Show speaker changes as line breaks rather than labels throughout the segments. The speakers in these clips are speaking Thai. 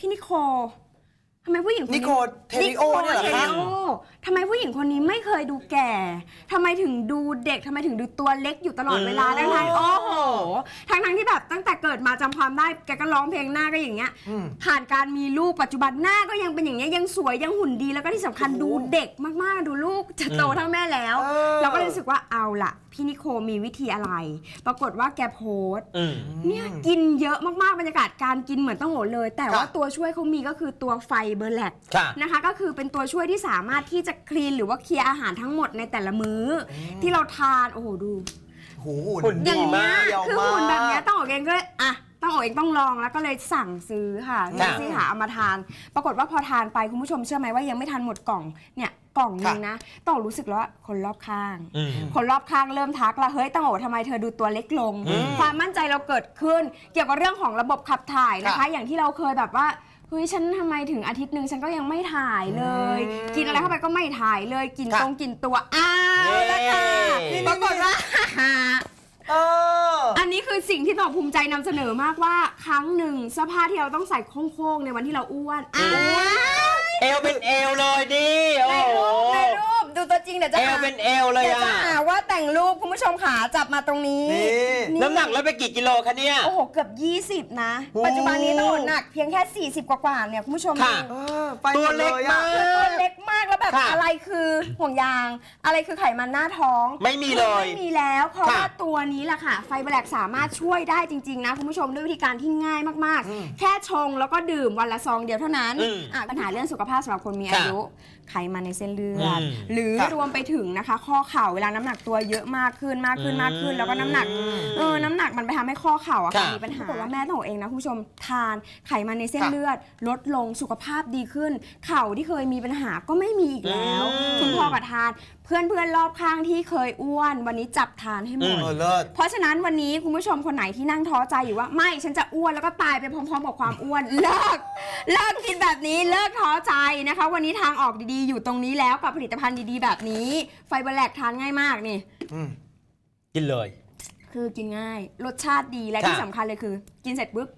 พี่นิโค ทำไมผู้หญิงคน
นิ
นี้
โคเทริโอเนี่ยเหรอ
เท
คะ
ริโอทำไมผู้หญิงคนนี้ไม่เคยดูแก่ทำไมถึงดูเด็กทำไมถึงดูตัวเล็กอยู่ตลอดเวลา
อืม
ทั้งทโอ้โหทั้งทั้งๆที่แบบตั้งแต่เกิดมาจำความได้แกก็ร้องเพลงหน้าก็อย่างเงี้ย
อืม
ผ่านการมีลูกปัจจุบันหน้าก็ยังเป็นอย่างเงี้ยยังสวยยังหุ่นดีแล้วก็ที่สำคัญ
โอ้โห
ดูเด็กมากๆ ดูลูกจะโต
อืม
เท่าแม่แล้ว
เออ
เราก็เลยรู้สึกว่าเอาล่ะ พี่นิโคมีวิธีอะไร ปรากฏว่าแกโพสต์
อืม
เนี่ยกินเยอะมากๆบรรยากาศการกินเหมือนต้องโหเลย แต่ว่า
ค่ะ
ตัวช่วยเขามีก็คือตัวไฟเบอร์แลก
ค่ะ
นะคะ ก็คือเป็นตัวช่วยที่สามารถที่จะคลีนหรือว่าเคลียร์อาหารทั้งหมดในแต่ละมื้ออที่เราทาน โอ้โหดู
หู
หุ่น
อ
ดี
ย่างเงี้ย
เดียว
คือ
มาก
หุ่นแบบเนี้ยต้องออกเองก็เลยอะต้องออกเองต้องลองแล้วก็เลยสั่งซื้อค่ะ
ค่ะ
ซี่หาเอามาทาน ปรากฏว่าพอทานไปคุณผู้ชมเชื่อไหมว่ายังไม่ทันหมดกล่องเนี่ยกล่องนึงนะ ต้องรู้สึกแล้วว่าคนรอบข้าง
อืม
คนรอบข้างเริ่มทักละเฮ้ยตั้งโอทำไมเธอดูตัวเล็กลง
อืม
ความมั่นใจเราเกิดขึ้น เกี่ยวกับเรื่องของระบบขับถ่ายนะคะ
ค่ะ
อย่างที่เราเคยแบบว่า เฮ้ยฉันทำไมถึงอาทิตย์หนึ่งฉันก็ยังไม่ถ่ายเลย
อืม
กินอะไรเข้าไปก็ไม่ถ่ายเลยกิน
ค่ะ
ตรงกินตัวอ้าวแล้วค่ะ
เย้
ปรากฏว่า
เออ
อันนี้คือสิ่งที่ต้องภูมิใจนำเสนอมากว่าครั้งหนึ่งเสื้อผ้าที่เราต้องใส่โค้งๆในวันที่เราอ้วนอ้าว
เอวเป็นเอวเลยดิโอ้
ใน
โห
รูปในรูปดูตัว จริงเดี๋ยวจะ
เอว
หา
เป็นเอวเลย
เดี๋ยว
อะ
จะหาว่าแต่งรูปคุณผู้ชมขาจับมาตรงนี้
นี่
น้ำหนักลดไปกี่กิโลคะเนี่ย
โอ้โห เกือบ 20 นะ
โอ้
ปัจจุบันนี้ต้องหนักเพียงแค่ 40 กว่าๆเนี่ยคุณผู้ชม
ค่ะ
เออไปห
ตั
ม
ว
ดเล
เล็ก
ย
มา
อะ
ก
ตัวเล็กมาก แล้วแบบ
ค่ะ
อะไรคือห่วงยาง อะไรคือไขมันหน้าท้อง
ไม่มีเลย
ไม่มีแล้วเพราะ
ค่ะ
ว่าตัวนี้แหละค่ะ ไฟแบล็กสามารถช่วยได้จริง ๆ นะคุณผู้ชมด้วยวิธีการที่ง่ายมาก
อืม
ๆ แค่ชงแล้วก็ดื่มวันละซองเดียวเท่านั้น
อืม
อะปัญหาเรื่องสุขภาพสำหรับคนมีอายุ ไขมันในเส้นเลือด
อืม
หรือ
ค่ะ
รวมไปถึงนะคะ ข้อเข่าเวลาน้ำหนักตัวเยอะมากขึ้นมากขึ้นมากขึ้น แล้วก็น้ำหนัก
อืม
เออน้ำหนัก มันไปทำให้ข้อเข่าอะค่ะ
ค่ะ
มีปัญหาปรากฏว่าแม่ต้องบอกเองนะคุณผู้ชมทานไขมันในเส้น
ค่ะ
เลือด ลดลงสุขภาพดีขึ้น เข่าที่เคยมีปัญหาก็ไม่มีอีกแล้ว
อืม
คุณพ่อกับทาน เพื่อนเพื่อนๆรอบข้างที่เคยอ้วน วันนี้จับทานให้หม
อื
ด
ม
เออเลิศ
เพราะฉะนั้นวันนี้คุณผู้ชมคนไหนที่นั่งท้อใจอยู่ว่าไม่ฉันจะอ้วนแล้วก็ตายไปพร้อมๆกับความอ้วนเลิกเลิกคิดแบบนี้เลิกท้อใจนะคะ วันนี้ทางออกดีๆ อยู่ตรงนี้แล้วกับผลิตภัณฑ์ดีๆ แบบนี้ ไฟเบอร์แลกทานง่ายมากนี่
อืม
กินเลย
คือกินง่าย รสชาติดีและ
ค่ะ
ที่สำคัญเลยคือ กินเสร็จปุ๊บ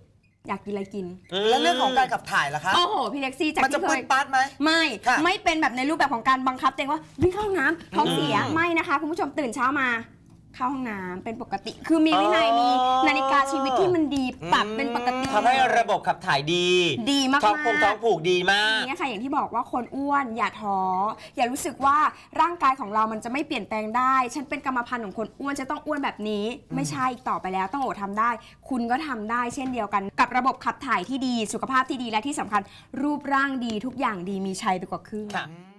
อยากกินอะไรกิน
แล้วเรื่องของการขับถ่ายล่ะคะ
โอ้โห พี่เล็กซี่จาก
มันจะ
ที่เค
ปื
ย
ดปัดไหม
ไม่
ค่ะ
ไม่เป็นแบบในรูปแบบของการบังคับตัวเองว่าวิ่งเข้าห้องน้ำท้องเสีย
อืม
ไม่นะคะ คุณผู้ชมตื่นเช้ามา เข้าห้องน้ำเป็นปกติ คือมีวินัย
อ๋อ
มีนาฬิกาชีวิตที่มันดีปรับ
อืม
เป็นปกติ
ทำให้ระบบขับถ่ายดี
ดีมากๆ
ท้องพงท้องผูกดีมาก
เนี่ยค่ะอย่างที่บอกว่าคนอ้วนอย่าท้ออย่ารู้สึกว่าร่างกายของเรามันจะไม่เปลี่ยนแปลงได้ ฉันเป็นกรรมพันธุ์ของคนอ้วนจะต้องอ้วนแบบนี้ ไม่ใช่อีกต่อไปแล้วต้องโอดทำได้ คุณก็ทำได้เช่นเดียวกัน กับระบบขับถ่ายที่ดี สุขภาพที่ดีและที่สำคัญ รูปร่างดีทุกอย่างดีมีชัยไปกว่าครึ่ง
ค่ะ
อืม